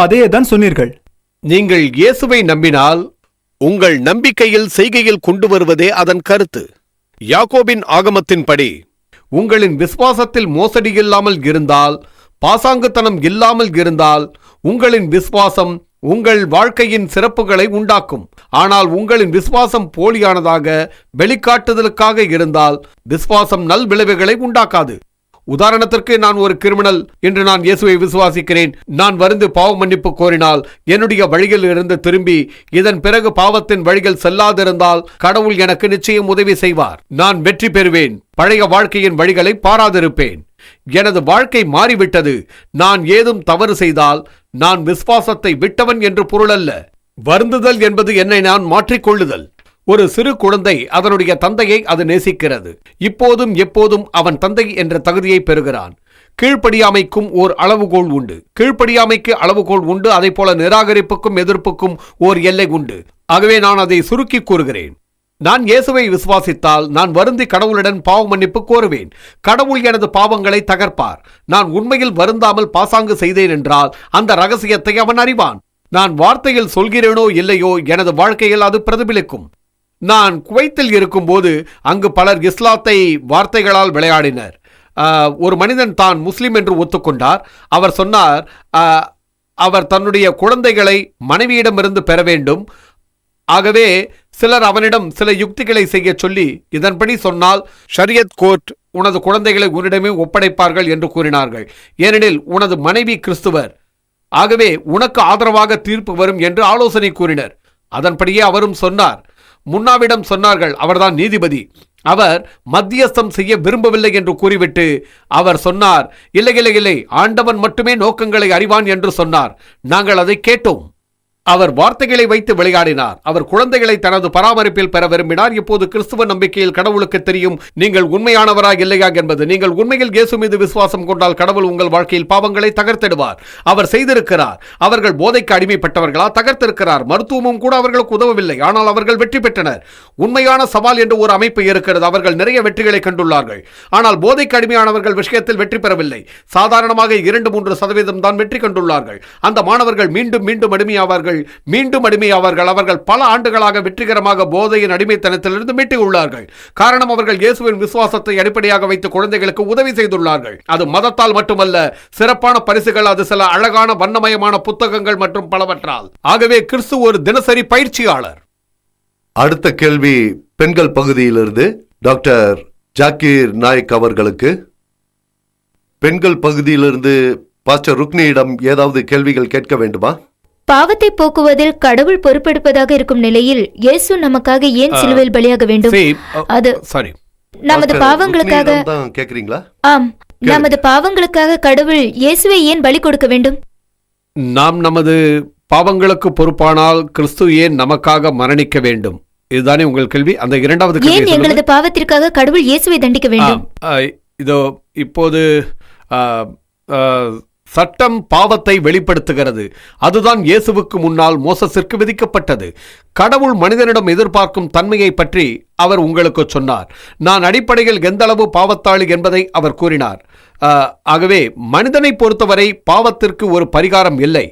அதையே தான் சொன்னீர்கள். நீங்கள் இயேசுவை நம்பினால் உங்கள் நம்பிக்கையில் செய்கையில் கொண்டு வருவதே அதன் கருத்து. யாக்கோபின் ஆகமத்தின்படி உங்களின் விசுவாசத்தில் மோசடி இல்லாமல் இருந்தால் பாசாங்குத்தனம் இல்லாமல் இருந்தால் உங்களின் விசுவாசம் உங்கள் வாழ்க்கையின் சிறப்புகளை உண்டாக்கும். ஆனால் உங்களின் விசுவாசம் போலியானதாக வெளிக்காட்டுதலுக்காக இருந்தால் விசுவாசம் நல் விளைவுகளை உண்டாக்காது. உதாரணத்திற்கு நான் ஒரு கிரிமினல் என்று நான் இயேசுவை விசுவாசிக்கிறேன். நான் வருந்து பாவ மன்னிப்பு கோரினால் என்னுடைய வழியில் இருந்து திரும்பி இதன் பிறகு பாவத்தின் வழிகள் செல்லாதிருந்தால் கடவுள் எனக்கு நிச்சயம் உதவி செய்வார். நான் வெற்றி பெறுவேன். பழைய வாழ்க்கையின் வழிகளை பாராதிருப்பேன். எனது வாழ்க்கை மாறிவிட்டது. நான் ஏதும் தவறு செய்தால் நான் விசுவாசத்தை விட்டவன் என்று பொருளல்ல. வருந்துதல் என்பது என்னை நான் மாற்றிக்கொள்ளுதல். ஒரு சிறு குழந்தை அதனுடைய தந்தையை அது நேசிக்கிறது. இப்போதும் எப்போதும் அவன் தந்தை என்ற தகுதியை பெறுகிறான். கீழ்ப்படியாமைக்கும் ஓர் அளவுகோல் உண்டு. கீழ்ப்படியாமைக்கு அளவுகோல் உண்டு அதை போல நிராகரிப்புக்கும் எதிர்ப்புக்கும் ஓர் எல்லை உண்டு. ஆகவே நான் அதை சுருக்கி கூறுகிறேன். நான் இயேசுவை விசுவாசித்தால் நான் வருந்தி கடவுளுடன் பாவ மன்னிப்பு கோருவேன். கடவுள் எனது பாவங்களை தகர்ப்பார். நான் உண்மையில் வருந்தாமல் பாசாங்கு செய்தேன் என்றால் அந்த ரகசியத்தை அவன் அறிவான். நான் வார்த்தையில் சொல்கிறேனோ இல்லையோ எனது வாழ்க்கையில் அது பிரதிபலிக்கும். நான் குவைத்தில் இருக்கும்போது அங்கு பலர் இஸ்லாத்தை வார்த்தைகளால் விளையாடினர். ஒரு மனிதன் தான் முஸ்லீம் என்று ஒத்துக்கொண்டார். அவர் சொன்னார் அவர் தன்னுடைய குழந்தைகளை மனைவியிடமிருந்து பெற வேண்டும். ஆகவே சிலர் அவனிடம் சில யுக்திகளை செய்ய சொல்லி இதன்படி சொன்னால் ஷரியத் கோர்ட் உனது குழந்தைகளை உன்னிடமே ஒப்படைப்பார்கள் என்று கூறினார்கள். ஏனெனில் உனது மனைவி கிறிஸ்துவர். ஆகவே உனக்கு ஆதரவாக தீர்ப்பு வரும் என்று ஆலோசனை கூறினர். அதன்படியே அவரும் சொன்னார். முன்னாவிடம் சொன்னார்கள் அவர்தான் நீதிபதி. அவர் மத்தியஸ்தம் செய்ய விரும்பவில்லை என்று கூறிவிட்டு அவர் சொன்னார் இல்லை இல்லை இல்லை ஆண்டவன் மட்டுமே நோக்கங்களை அறிவான் என்று சொன்னார். நாங்கள் அதை கேட்டோம். அவர் வார்த்தைகளை வைத்து விளையாடினார். அவர் குழந்தைகளை தனது பராமரிப்பில் பெற விரும்பினார். இப்போது கிறிஸ்துவ நம்பிக்கையில் கடவுளுக்கு தெரியும் நீங்கள் உண்மையானவரா இல்லையா என்பது. நீங்கள் உண்மையில் இயேசு மீது விசுவாசம் கொண்டால் கடவுள் உங்கள் வாழ்க்கையில் பாவங்களை தகர்த்திடுவார். அவர் செய்திருக்கிறார். அவர்கள் போதைக்கு அடிமைப்பட்டவர்களா? தகர்த்திருக்கிறார். மருத்துவமும் கூட அவர்களுக்கு உதவவில்லை. ஆனால் அவர்கள் வெற்றி பெற்றனர். உண்மையான சவால் என்று ஒரு அமைப்பு இருக்கிறது. அவர்கள் நிறைய வெற்றிகளை கண்டுள்ளார்கள். ஆனால் போதைக்கு அடிமையானவர்கள் விஷயத்தில் வெற்றி பெறவில்லை. சாதாரணமாக இரண்டு மூன்று சதவீதம் தான் வெற்றி கண்டுள்ளார்கள். அந்த மாணவர்கள் மீண்டும் மீண்டும் அடிமையாவார்கள் மீண்டும் அடிமையாவார்கள் அவர்கள் பல ஆண்டுகளாக வெற்றிகரமாக போதையின் அடிமைத்தனத்திலிருந்து மீட்டியுள்ளார்கள். காரணம் அவர்கள் இயேசுவின் விசுவாசத்தை அடிப்படையாக வைத்து குழந்தைகளுக்கு உதவி செய்துள்ளார்கள். அது மதத்தால் மட்டுமல்ல சிறப்பான பரிசுகள் அது சில அழகான வண்ணமயமான புத்தகங்கள் மற்றும் பலவற்றால். ஆகவே கிறிஸ்து ஒரு தினசரி பயிற்சியாளர். அடுத்த கேள்வி பெண்கள் பகுதியிலிருந்து டாக்டர் ஜாக்கீர் நாயக் அவர்களுக்கு. பெண்கள் பகுதியிலிருந்து பாஸ்டர் ருக்னியிடம் ஏதாவது கேள்விகள் கேட்க வேண்டுமா? பாவத்தை போக்குவதில் கடவுள் பொறுப்பெடுப்பதாக இருக்கும் நிலையில் இயேசு நமக்காக ஏன் சிலுவையில் பலியாக வேண்டும்? Uh, அது sorry. நமது பாவங்களுக்காக கேக்குறீங்களா? ஆம். நமது பாவங்களுக்காக கடவுள் இயேசுவை ஏன் பலி கொடுக்க வேண்டும்? நாம் நமது பாவங்களுக்கு பொறுப்பானால் கிறிஸ்து ஏன் நமக்காக மரணிக்க வேண்டும்? இதுதானே உங்கள் கேள்வி. அந்த இரண்டாவது ஏன். எங்களது பாவத்திற்காக கடவுள் இயேசுவை தண்டிக்க வேண்டும்? இதோ இப்போது சட்டம் பாவத்தை வெளிப்படுத்துகிறது. அதுதான் இயேசுவுக்கு முன்னால் மோசஸிற்கு விதிக்கப்பட்டது. கடவுள் மனிதனிடம் எதிர்பார்க்கும் தன்மையை பற்றி அவர் உங்களுக்கு சொன்னார். நான் அடிப்படையில் எந்தளவு பாவத்தாளி என்பதை அவர் கூறினார். ஆகவே மனிதனை பொறுத்தவரை பாவத்திற்கு ஒரு பரிகாரம் இல்லை.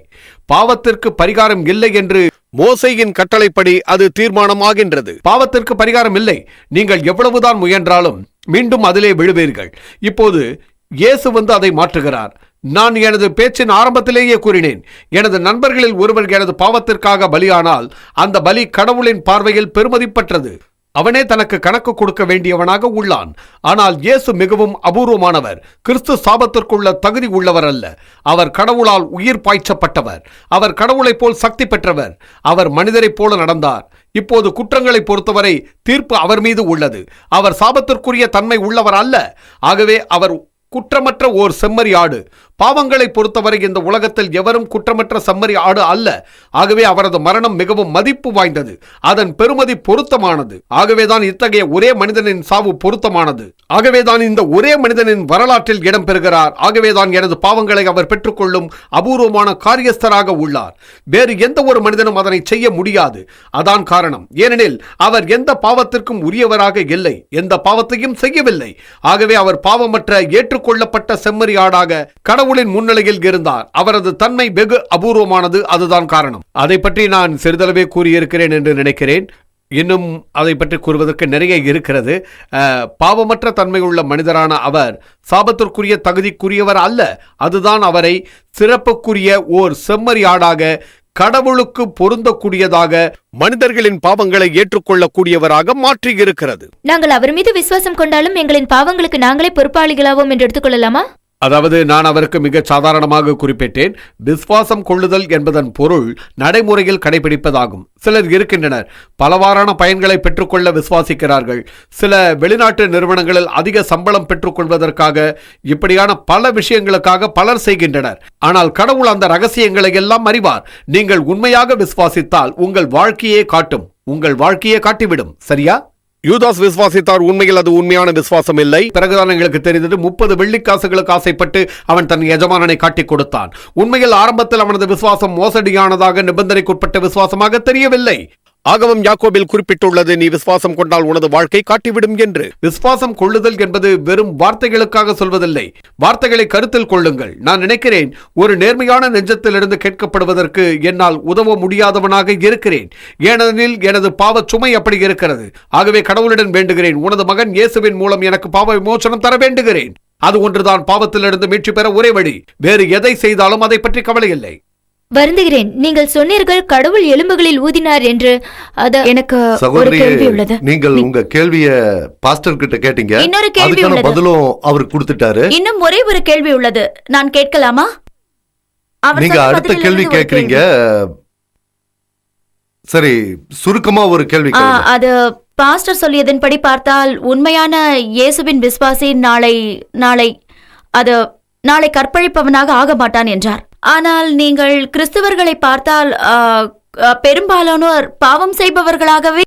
பாவத்திற்கு பரிகாரம் இல்லை என்று மோசையின் கட்டளைப்படி அது தீர்மானமாகின்றது. பாவத்திற்கு பரிகாரம் இல்லை. நீங்கள் எவ்வளவுதான் முயன்றாலும் மீண்டும் அதிலே விழுவீர்கள். இப்போது இயேசு வந்து அதை மாற்றுகிறார். நான் எனது பேச்சின் ஆரம்பத்திலேயே கூறினேன். எனது நண்பர்களில் ஒருவர் எனது பாவத்திற்காக பலியானால் அந்த பலி கடவுளின் பார்வையில் பெருமதிப்பற்றது. அவனே தனக்கு கணக்கு கொடுக்க வேண்டியவனாக உள்ளான். ஆனால் இயேசு மிகவும் அபூர்வமானவர். கிறிஸ்து சாபத்திற்குள்ள தகுதி உள்ளவர் அல்ல அவர் கடவுளால் உயிர் பாய்ச்சப்பட்டவர். அவர் கடவுளைப் போல் சக்தி பெற்றவர். அவர் மனிதரைப் போல நடந்தார். இப்போது குற்றங்களை பொறுத்தவரை தீர்ப்பு அவர் மீது உள்ளது. அவர் சாபத்திற்குரிய தன்மை உள்ளவர் அல்ல. ஆகவே அவர் குற்றமற்ற ஓர் செம்மறி ஆடு. பாவங்களை பொறுத்தவரை இந்த உலகத்தில் எவரும் குற்றமற்ற செம்மறி ஆடு அல்ல. ஆகவே அவரது மரணம் மிகவும் மதிப்பு வாய்ந்தது. அதன் பெருமதி பொருத்தமானது. ஆகவேதான் இத்தகைய ஒரே மனிதனின் சாவு பொருத்தமானது. ஆகவேதான் இந்த ஒரே மனிதனின் வரலாற்றில் இடம் பெறுகிறார். ஆகவேதான் எனது பாவங்களை அவர் பெற்றுக்கொள்ளும் அபூர்வமான காரியஸ்தராக உள்ளார். வேறு எந்த ஒரு மனிதனும் அதனை செய்ய முடியாது. அதான் காரணம். ஏனெனில் அவர் எந்த பாவத்திற்கும் உரியவராக இல்லை. எந்த பாவத்தையும் செய்யவில்லை. ஆகவே அவர் பாவமற்ற ஏற்று ஏற்றுக்கொள்ளப்பட்ட செம்மறியாடாக கடவுளின் முன்னிலையில் இருந்தார். அவரது தன்மை வெகு அபூர்வமானது அதுதான் காரணம். அதை பற்றி நான் சிறிதளவே கூறியிருக்கிறேன் என்று நினைக்கிறேன். இன்னும் அதை பற்றி கூறுவதற்கு நிறைய இருக்கிறது. பாவமற்ற பாவமற்ற தன்மையுள்ள மனிதரான அவர் சாபத்திற்குரிய தகுதிக்குரியவர் அல்ல. அதுதான் அவரை சிறப்புக்குரிய ஓர் செம்மறியாடாக கடவுளுக்கு பொருந்தக்கூடியதாக மனிதர்களின் பாவங்களை ஏற்றுக்கொள்ளக்கூடியவராக மாற்றியிருக்கிறது. நாங்கள் அவர் மீது விசுவாசம் கொண்டாலும் எங்களின் பாவங்களுக்கு நாங்களே பொறுப்பாளிகளாவோம் என்று எடுத்துக்கொள்ளலாமா? அதாவது நான் அவருக்கு மிக சாதாரணமாக குறிப்பிட்டேன். விசுவாசம் கொள்ளுதல் என்பதன் பொருள் நடைமுறையில் கடைபிடிப்பதாகும். சிலர் இருக்கின்றனர். பலவாறான பயன்களை பெற்றுக்கொள்ள விசுவாசிக்கிறார்கள். சில வெளிநாட்டு நிறுவனங்களில் அதிக சம்பளம் பெற்றுக்கொள்வதற்காக இப்படியான பல விஷயங்களுக்காக பலர் செய்கின்றனர். ஆனால் கடவுள் அந்த ரகசியங்களை எல்லாம் அறிவார். நீங்கள் உண்மையாக விசுவாசித்தால் உங்கள் வாழ்க்கையே காட்டும். உங்கள் வாழ்க்கையே காட்டிவிடும். சரியா? யூதாஸ் விசுவாசித்தார் உண்மையில் அது உண்மையான விசுவாசம் இல்லை. பிறகுதான் எங்களுக்கு தெரிந்தது முப்பது வெள்ளிக்காசுகளுக்கு ஆசைப்பட்டு அவன் தன் எஜமானனை காட்டிக் கொடுத்தான். உண்மையில் ஆரம்பத்தில் அவனது விசுவாசம் மோசடியானதாக நிபந்தனைக்குட்பட்ட விசுவாசமாக தெரியவில்லை. ஆகவம் யாக்கோபில் குறிப்பிட்டுள்ளது நீ விசுவாசம் கொண்டால் உனது வாழ்க்கை காட்டிவிடும் என்று. விசுவாசம் கொள்ளுதல் என்பது வெறும் வார்த்தைகளுக்காக சொல்வதில்லை. வார்த்தைகளை கருத்தில் கொள்ளுங்கள். நான் நினைக்கிறேன் ஒரு நேர்மையான நெஞ்சத்திலிருந்து கேட்கப்படுவதற்கு என்னால் உதவ முடியாதவனாக இருக்கிறேன். ஏனெனில் எனது பாவச் சுமை அப்படி இருக்கிறது. ஆகவே கடவுளிடம் வேண்டுகிறேன். உனது மகன் இயேசுவின் மூலம் எனக்கு பாவ விமோசனம் தர வேண்டுகிறேன். அது ஒன்றுதான். பாவத்திலிருந்து மீட்சி பெற ஒரே வழி. வேறு எதை செய்தாலும் அதை பற்றி கவலை இல்லை வருந்துகிறேன். நீங்கள் சொன்னீர்கள் கடவுள் எலும்புகளில் ஊதினார் என்று. அத எனக்கு ஒரு கேள்வி உள்ளது. நீங்கள் உங்க கேள்விய பாஸ்டர் கிட்ட கேட்டீங்க. இன்னொரு கேள்வி உள்ளது. பதிலும் அவர் கொடுத்துட்டாரு. இன்னும் ஒரே ஒரு கேள்வி உள்ளது. நான் கேட்கலாமா? நீங்க அடுத்த கேள்வி கேக்குறீங்க சரி சுருக்கமா ஒரு கேள்வி. அது பாஸ்டர் சொல்லியதன்படி பார்த்தால் உண்மையான இயேசுவின் விசுவாசி நாளை நாளை அது நாளை கற்பழிப்பவனாக ஆக மாட்டான் என்றார். ஆனால் நீங்கள் கிறிஸ்தவர்களை பார்த்தால் பெரும்பாலானோர் பாவம் செய்பவர்களாகவே